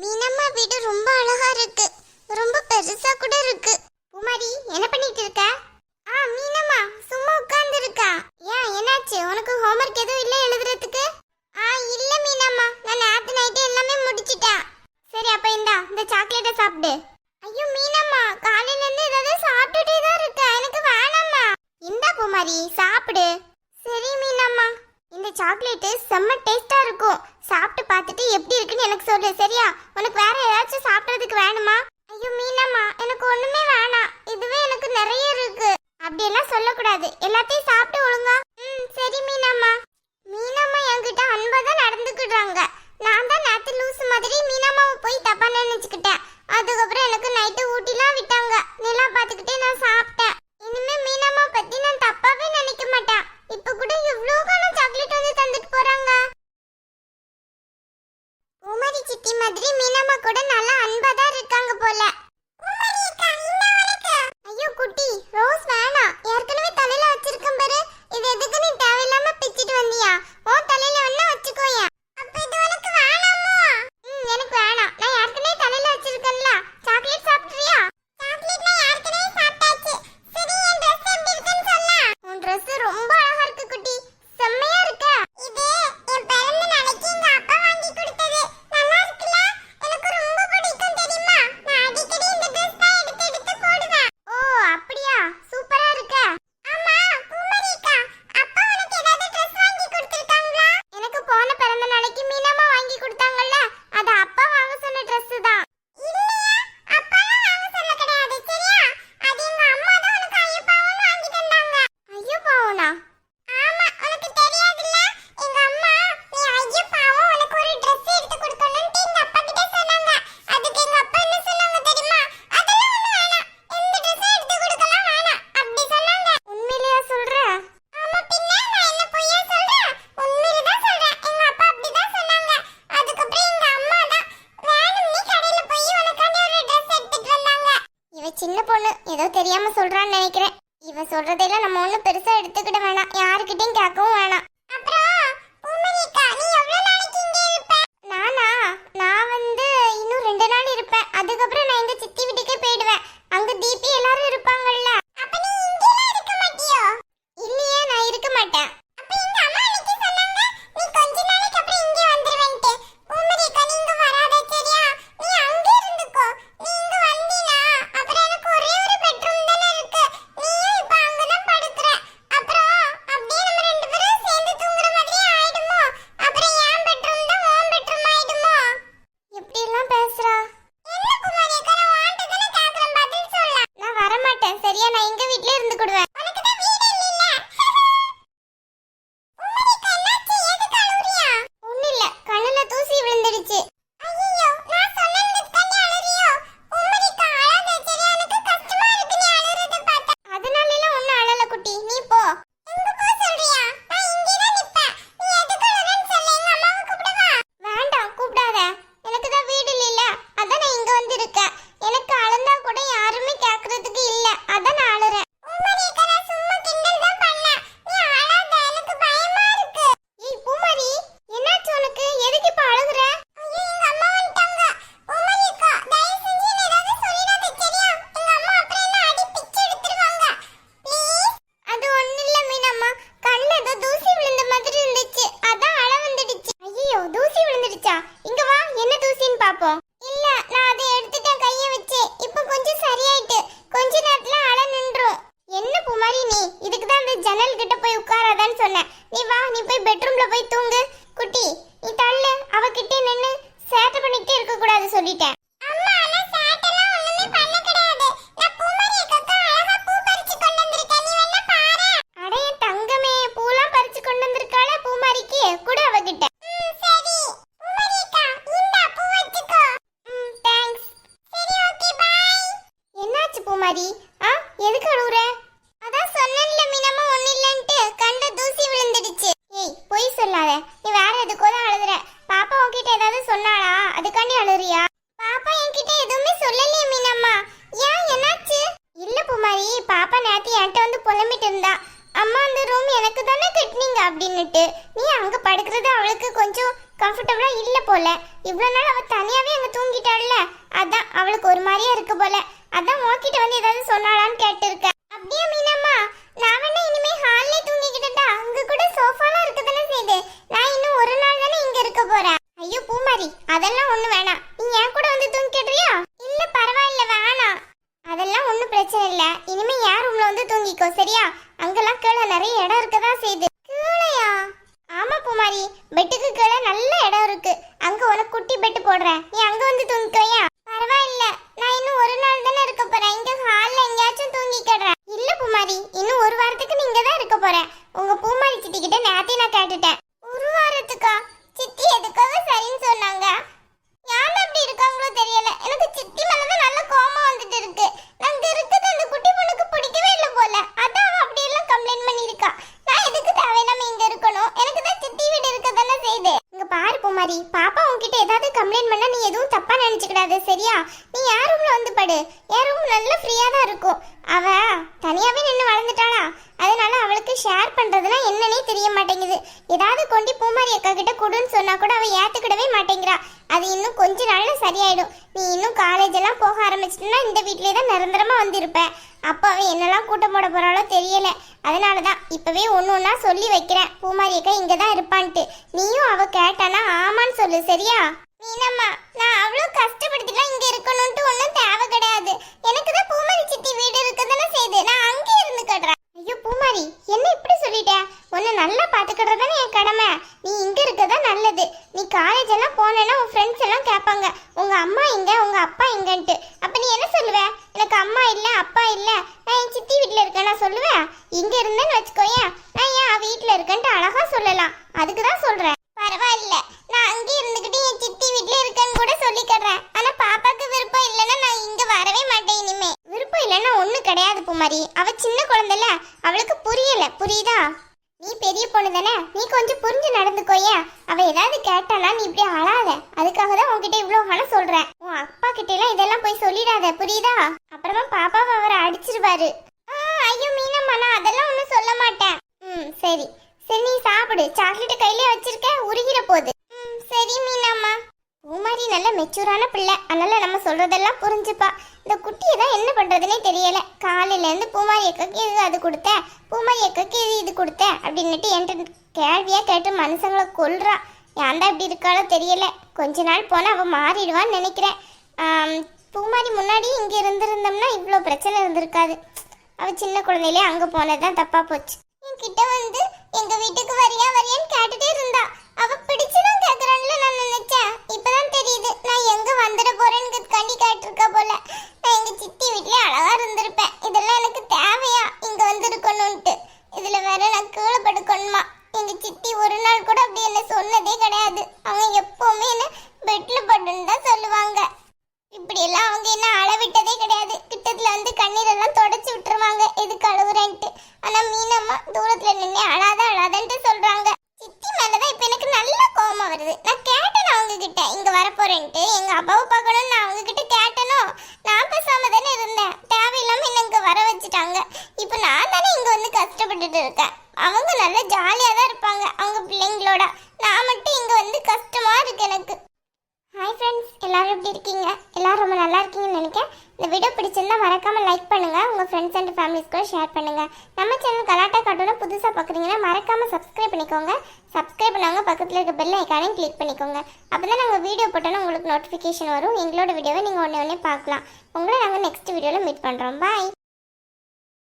மீனம்மா வீடு ரொம்ப அழகா இருக்கு. ரொம்ப பெருசா கூட இருக்கு. குமரி என்ன பண்ணிட்டு இருக்க? ஆ மீனம்மா சும்மா உட்கார்ந்து இருக்கா ஏன் என்னாச்சு? உனக்கு ஹோம்ஒர்க் எதுவும் இல்லை எழுதுறதுக்கு? ஆ இல்ல மீனம்மா. நான் நேத்து நைட்டு எல்லாமே முடிச்சிட்டேன். சரி அப்ப இந்தா இந்த சாக்லேட்டை சாப்பிடு. ஐயோ மீனம்மா காலையில இருந்து ஏதாவது சாப்பிட்டுட்டே தான் இருக்கேன். எனக்கு வேணாம்மா. இந்தா குமாரி சாப்பிடு. சரி மீனம்மா. இந்த சாக்லேட்டு செம்ம டேஸ்ட்டாக இருக்கும். சாப்பிட்டு பார்த்துட்டு எப்படி இருக்குன்னு எனக்கு சொல்லு சரியா? உனக்கு வேற ஏதாச்சும் சாப்பிட்றதுக்கு வேணுமா? ஐயோ மீனாம்மா எனக்கு ஒன்றுமே வேணாம். இதுவே எனக்கு நிறைய இருக்கு. அப்படியெல்லாம் சொல்லக்கூடாது. எல்லாத்தையும் சாப்பிட்டு சின்ன பொண்ணு. ஏதோ தெரியாம சொல்றான்னு நினைக்கிறேன். இவ சொல்றதெல்லாம் நம்ம ஒண்ணு பெருசா எடுத்துக்கிட வேணாம். யாருக்கிட்டையும் கேட்கவும் வேணாம். நானா? நான் வந்து இன்னும் ரெண்டு நாள் இருப்பேன். அதுக்கப்புறம் நான் மாதிரி ஆ எதுக்கு அழுகுற அதான் சொன்னேன்ல மீனம்மா ஒண்ணு இல்லன்ட்டு. கண்ட தூசி விழுந்துடுச்சு. ஏய் பொய் சொல்லாத. நீ வேற எதுக்கோ தான் அழுகுற பாப்பா உன்கிட்ட ஏதாவது சொன்னாளா? அதுக்காண்டி அழுறியா பாப்பா என்கிட்ட எதுவுமே சொல்லலையே மீனம்மா. ஏன் என்னாச்சு? இல்ல புமாரி பாப்பா நேத்து என்கிட்ட வந்து புலம்பிட்டு இருந்தா. அம்மா அந்த ரூம் எனக்கு தானே கட்டினீங்க அப்படின்னுட்டு. நீ அங்க படுக்கிறது அவளுக்கு கொஞ்சம் கம்ஃபர்டபுளா இல்ல போல. இவ்வளவு நாள் அவ தனியாவே அங்க தூங்கிட்டாள்ல. அதான் அவளுக்கு ஒரு மாதிரியா இருக்கு போல. அதான் உன்கிட்ட வந்து ஏதாவது சொன்னாலான்னு கேட்டிருக்கேன். அப்படியே மீனம்மா? நான் வேணா இனிமே ஹால்லே தூங்கிக்கிட்டா அங்க கூட சோஃபாலாம் இருக்கு தானே செய்யுது நான் இன்னும் ஒரு நாள் தானே இங்க இருக்க போறேன் ஐயோ பூமாரி அதெல்லாம் ஒண்ணு வேணாம் நீ என் கூட வந்து தூங்கிக்கிறியா இல்ல பரவாயில்ல வேணாம் அதெல்லாம் ஒண்ணும் பிரச்சனை இல்ல இனிமே யார் ரூம்ல வந்து தூங்கிக்கோ சரியா அங்கெல்லாம் கீழே நிறைய இடம் இருக்கதான் செய்யுது கீழையா ஆமா பூமாரி பெட்டுக்கு கீழே நல்ல இடம் இருக்கு அங்க உனக்கு குட்டி பெட்டு போடுறேன் நீ அங்க வந்து தூங்கிக்கோயா பரவாயில்ல நான் இன்னும் ஒரு நாள் தானே இருக்க போறேன் இங்க ஹால்ல எங்கேயாச்சும் தூங்கிக்கிறேன் இல்ல பூமாரி இன்னும் ஒரு வாரத்துக்கு நீங்க தான் இருக்க போறேன் உங்க பூமாரி சித்தி கிட்ட நேத்தே நான் கேட்டுட்டேன் ஒரு வாரத்துக்கா சித்தி எதுக்காக சரின்னு சொன்னாங்க யார் அப்படி இருக்காங்களோ தெரியல எனக்கு சித்தி மேலதான் நல்ல கோபம் வந்துட்டு இருக்கு நாங்க இருக்கிறது அந்த குட்டி பொண்ணுக்கு பிடிக்கவே இல்லை போல அதான் அவ அப்படி எல்லாம் கம்ப்ளைண்ட் பண்ணிருக்கா நான் எதுக்கு தேவையில்லாம இங்க இருக்கணும் எனக்கு தான் சித்தி வீடு இருக்க தானே செய்யுது இங்க பாரு அப்பா உன்கிட்ட ஏதாவது கம்ப்ளைண்ட் பண்ணா நீ எதுவும் தப்பா நினைச்சுக்கிடாது சரியா? நீ யார் ரூம்ல வந்து படு. என் ரூம் நல்ல ஃப்ரீயா தான் இருக்கும். அவ தனியாவே நின்று வளர்ந்துட்டாளா? அதனால அவளுக்கு ஷேர் பண்றதுனா என்னன்னே தெரிய மாட்டேங்குது. ஏதாவது கொண்டு பூமாரி அக்கா கிட்ட கொடுன்னு சொன்னா கூட அவ ஏத்துக்கிடவே மாட்டேங்கிறா. அது இன்னும் கொஞ்ச நாள்ல சரியாயிடும். நீ இன்னும் காலேஜ் எல்லாம் போக ஆரம்பிச்சிட்டனா இந்த வீட்லயே தான் நிரந்தரமா வந்திருப்பேன் அப்போ அவன் என்னெல்லாம் கூட்டம் போட போறாளோ தெரியல. அதனாலதான் இப்பவே ஒண்ணு ஒன்றா சொல்லி வைக்கிறேன். பூமாரியக்கா இங்கே தான் இருப்பான்ட்டு. நீயும் அவ கேட்டானா ஆமான்னு சொல்லு சரியா? மீனம்மா நான் அவ்வளோ கஷ்டப்படுத்திலாம் இங்க இருக்கணும்ட்டு ஒன்றும் தேவை கிடையாது எனக்கு தான் பூமாரி சித்தி வீடு இருக்குதுன்னு செய்யுது நான் அங்கே இருந்துக்கடுறேன் ஐயோ பூமாரி என்ன இப்படி சொல்லிட்ட உன்னை நல்லா பாத்துக்கிறது தானே என் கடமை நீ இங்க இருக்கதா நல்லது நீ காலேஜ் எல்லாம் போனேன்னா உன் ஃப்ரெண்ட்ஸ் எல்லாம் கேட்பாங்க உங்க அம்மா எங்க உங்க அப்பா எங்கன்ட்டு அப்ப நீ என்ன சொல்லுவ எனக்கு அம்மா இல்ல அப்பா இல்ல. நான் என் சித்தி வீட்ல இருக்கேன் நான் சொல்லுவேன். இங்க இருந்தேன்னு வச்சுக்கோயேன். நான் ஏன் வீட்டுல இருக்கேன்ட்டு அழகா சொல்லலாம். அதுக்கு தான் சொல்றேன். பரவாயில்ல. நான் அங்கே இருந்துகிட்டு என் சித்தி வீட்ல இருக்கேன்னு கூட சொல்லிக்கிறேன். ஆனா பாப்பாக்கு விருப்பம் இல்லைன்னா நான் இங்க வரவே மாட்டேன் இனிமே. விருப்பம் இல்லைன்னா ஒண்ணும் கிடையாது பூமாரி. அவ சின்ன குழந்தைல அவளுக்கு புரியல. புரியுதா? நீ பெரிய பொண்ணு தானே? நீ கொஞ்சம் புரிஞ்சு நடந்துக்கோயே அவ ஏதாவது கேட்டானா நீ இப்படி அழாத. அதுக்காக தான் உன்கிட்ட இவ்வளோ ஹாலம் சொல்றேன். உன் அப்பா கிட்ட எல்லாம் இதெல்லாம் போய் சொல்லிடாத புரியுதா? அப்புறமா பாப்பாவை அவரை அடிச்சிருவாரு. ஐயோ மீனம்மா நான் அதெல்லாம் ஒன்றும் சொல்ல மாட்டேன். ம் சரி. சரி நீ சாப்பிடு. சாக்லேட் கையிலே வச்சிருக்க உருகிற போகுது ம் சரி மீனம்மா. பூமாரி நல்ல மெச்சூரான பிள்ளை. அதனால நம்ம சொல்றதெல்லாம் புரிஞ்சுப்பா. இந்த குட்டியை தான் என்ன பண்றதுனே தெரியல. காலையில இருந்து பூமாரி அக்காக்கு இது அது கொடுத்த. பூமாரி அக்காக்கு இது இது கொடுத்த அப்படின்னுட்டு என்கிட்ட கேள்வியா கேட்டு மனுஷங்களை கொல்றா. ஏன்டா இப்படி இருக்காளோ தெரியல. கொஞ்ச நாள் போனா அவ மாறிடுவான்னு நினைக்கிறேன். பூமாரி முன்னாடி இங்க இருந்திருந்தோம்னா இவ்வளோ பிரச்சனை இருந்திருக்காது. அவ சின்ன குழந்தையிலே அங்க போனதுதான் தப்பா போச்சு. என்கிட்ட வந்து எங்க வீட்டுக்கு வரியா வரியான்னு கேட்டுட்டே இருந்தா. அவ பிடிச்சுதான் கேக்குறான்ல நினைச்சேன் இப்பதான் தெரியுது நான் எங்க வந்துட போறேன்னு கண்டி கேட்டிருக்கா போல நான் எங்க சித்தி வீட்லயே அழகா இருந்திருப்பேன் இதெல்லாம் எனக்கு தேவையா இங்க வந்து இருக்கணும்ட்டு இதுல வேற நான் கீழே படுக்கணுமா எங்க சித்தி ஒரு நாள் கூட அப்படி என்ன சொன்னதே கிடையாது அவங்க எப்பவுமே என்ன பெட்ல படுன்னு தான் சொல்லுவாங்க இப்படி எல்லாம் அவங்க என்ன அளவிட்டதே கிடையாது கிட்டத்துல எல்லாம் தொடச்சு விட்டுருவாங்க. எதுக்கு கழுவுறேன்ட்டு ஆனா மீனம்மா தூரத்துல நின்று அழாத அழாதன்ட்டு சொல்றாங்க. சித்தி மேலதான் இப்ப எனக்கு நல்ல கோபம் வருது. நான் கேட்டேன் அவங்க கிட்ட இங்க வரப்போறேன்ட்டு. எங்க அப்பாவை பார்க்கணும்னு நான் அவங்க கிட்ட கேட்டனோ நான் பேசாம தானே இருந்தேன் தேவையில்லாம என்ன இங்க வர வச்சுட்டாங்க இப்ப நான் தானே இங்க வந்து கஷ்டப்பட்டுட்டு இருக்கேன் அவங்க நல்ல ஜாலியா தான் இருப்பாங்க அவங்க பிள்ளைங்களோட நான் மட்டும் இங்க வந்து கஷ்டமா இருக்கு எனக்கு ஹாய் ஃப்ரெண்ட்ஸ் எல்லாரும் எப்படி இருக்கீங்க எல்லாரும் ரொம்ப நல்லா இருக்கீங்கன்னு நினைக்கிறேன் இந்த வீடியோ பிடிச்சிருந்தா மறக்காம லைக் பண்ணுங்க உங்க ஃப்ரெண்ட்ஸ் அண்ட் ஃபேமிலிஸ் கூட ஷேர் பண்ணுங்க. நம்ம சேனல் கலாட்டா கார்ட்டூனை புதுசாக பார்க்குறீங்கன்னா மறக்காம சப்ஸ்கிரைப் பண்ணிக்கோங்க. சப்ஸ்கிரைப் பண்ணவங்க பக்கத்தில் இருக்க பெல் ஐக்கானையும் கிளிக் பண்ணிக்கோங்க. அப்போ தான் நாங்கள் வீடியோ போட்டோன்னா உங்களுக்கு நோட்டிஃபிகேஷன் வரும். எங்களோட வீடியோவை நீங்கள் ஒன்று ஒன்றே பார்க்கலாம். உங்களை நாங்கள் நெக்ஸ்ட் வீடியோவில் மீட் பண்ணுறோம் பாய்